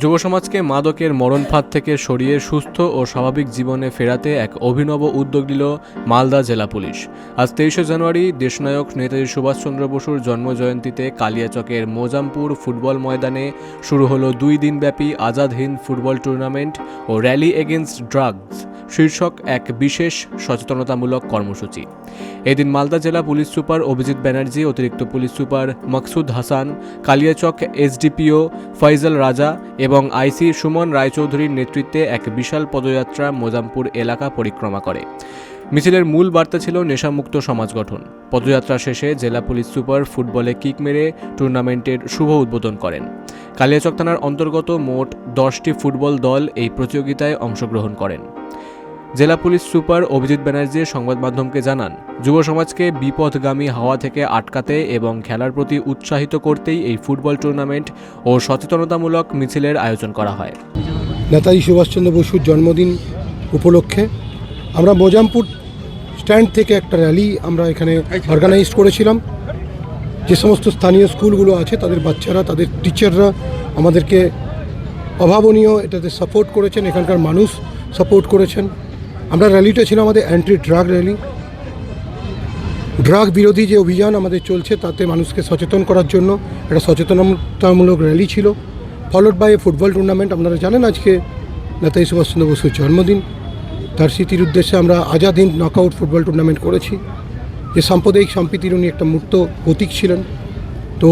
যুব সমাজকে মাদকের মরণফাঁদ থেকে সরিয়ে সুস্থ ও স্বাভাবিক জীবনে ফেরাতে এক অভিনব উদ্যোগ নিল মালদা জেলা পুলিশ। আজ তেইশে জানুয়ারি দেশনায়ক নেতাজি সুভাষচন্দ্র বসুর জন্মজয়ন্তীতে কালিয়াচকের মোজামপুর ফুটবল ময়দানে শুরু হলো দুই দিনব্যাপী আজাদ হিন্দ ফুটবল টুর্নামেন্ট ও র্যালি এগেনস্ট ড্রাগস, শীর্ষক এক বিশেষ সচেতনতামূলক কর্মসূচি। এদিন মালদা জেলা পুলিশ সুপার অভিজিৎ ব্যানার্জি, অতিরিক্ত police super Maqsood Hasan, Kaliachak SDPO Faizal Raja এবং আইসি সুমন রায়চৌধুরীর নেতৃত্বে এক বিশাল পদযাত্রা মোজামপুর এলাকা পরিক্রমা করে। মিছিলের মূল বার্তা ছিল নেশামুক্ত সমাজ গঠন। পদযাত্রা শেষে জেলা পুলিশ সুপার ফুটবলে কিক মেরে টুর্নামেন্টের শুভ উদ্বোধন করেন। কালিয়াচক থানার অন্তর্গত মোট দশটি ফুটবল দল এই প্রতিযোগিতায় অংশগ্রহণ করেন। জেলা পুলিশ সুপার অভিজিৎ ব্যানার্জি সংবাদ মাধ্যমকে জানান, যুব সমাজকে বিপথগামী হাওয়া থেকে আটকাতে এবং খেলার প্রতি উৎসাহিত করতেই এই ফুটবল টুর্নামেন্ট ও সচেতনতামূলক মিছিলের আয়োজন করা হয়। নেতাজি সুভাষচন্দ্র বসুর জন্মদিন উপলক্ষে আমরা মোজামপুর স্ট্যান্ড থেকে একটা র্যালি আমরা এখানে অর্গানাইজ করেছিলাম। যে সমস্ত স্থানীয় স্কুলগুলো আছে, তাদের বাচ্চারা, তাদের টিচাররা আমাদেরকে অভাবনীয় এটাতে সাপোর্ট করেছেন, এখানকার মানুষ সাপোর্ট করেছেন। আমরা র্যালিটা ছিল আমাদের অ্যান্টি ড্রাগ র্যালি ড্রাগ বিরোধী যে অভিযান আমাদের চলছে, তাতে মানুষকে সচেতন করার জন্য একটা সচেতনতামূলক র্যালি ছিল। Followed by a football tournament আপনারা জানেন আজকে নেতাজি সুভাষচন্দ্র বসুর জন্মদিন। তার স্মৃতির উদ্দেশ্যে আমরা Azad Hind knockout football tournament করেছি। যে সাম্প্রদায়িক সম্প্রীতির উনি একটা মূর্ত প্রতীক ছিলেন। তো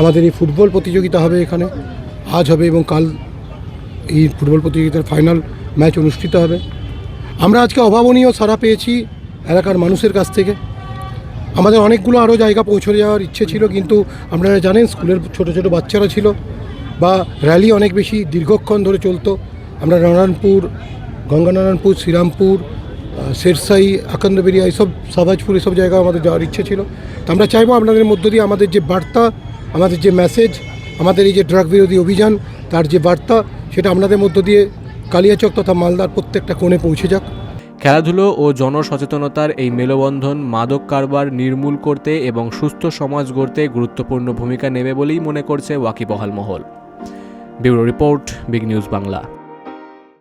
আমাদের এই ফুটবল প্রতিযোগিতা হবে এখানে। আজ হবে এবং কাল এই ফুটবল প্রতিযোগিতার ফাইনাল ম্যাচ অনুষ্ঠিত হবে। আমরা আজকে অভাবনীয় সাড়া পেয়েছি এলাকার মানুষের কাছ থেকে। আমাদের অনেকগুলো আরও জায়গা পৌঁছে যাওয়ার ইচ্ছে ছিল, কিন্তু আপনারা জানেন স্কুলের ছোট ছোট বাচ্চারা ছিল বা র্যালি অনেক বেশি দীর্ঘক্ষণ ধরে চলতো। আমরা নারায়ণপুর, গঙ্গানারায়ণপুর, শ্রীরামপুর শেরসাই আকন্দবেরিয়া এইসব সাবাজপুর এসব জায়গা আমাদের যাওয়ার ইচ্ছে ছিল। তো আমরা চাইব আপনাদের মধ্য দিয়ে আমাদের যে বার্তা, আমাদের যে মেসেজ আমাদের এই যে ড্রাগ বিরোধী অভিযান, তার যে বার্তা, সেটা আপনাদের মধ্য দিয়ে কালিয়াচক তথা মালদার প্রত্যেকটা কোণে পৌঁছে যাক। খেলাধুলো ও জনসচেতনতার এই মেলবন্ধন মাদক কারবার নির্মূল করতে এবং সুস্থ সমাজ গড়তে গুরুত্বপূর্ণ ভূমিকা নেবে বলেই মনে করছে ওয়াকিবহাল মহল। Bureau report, Big News Bangla.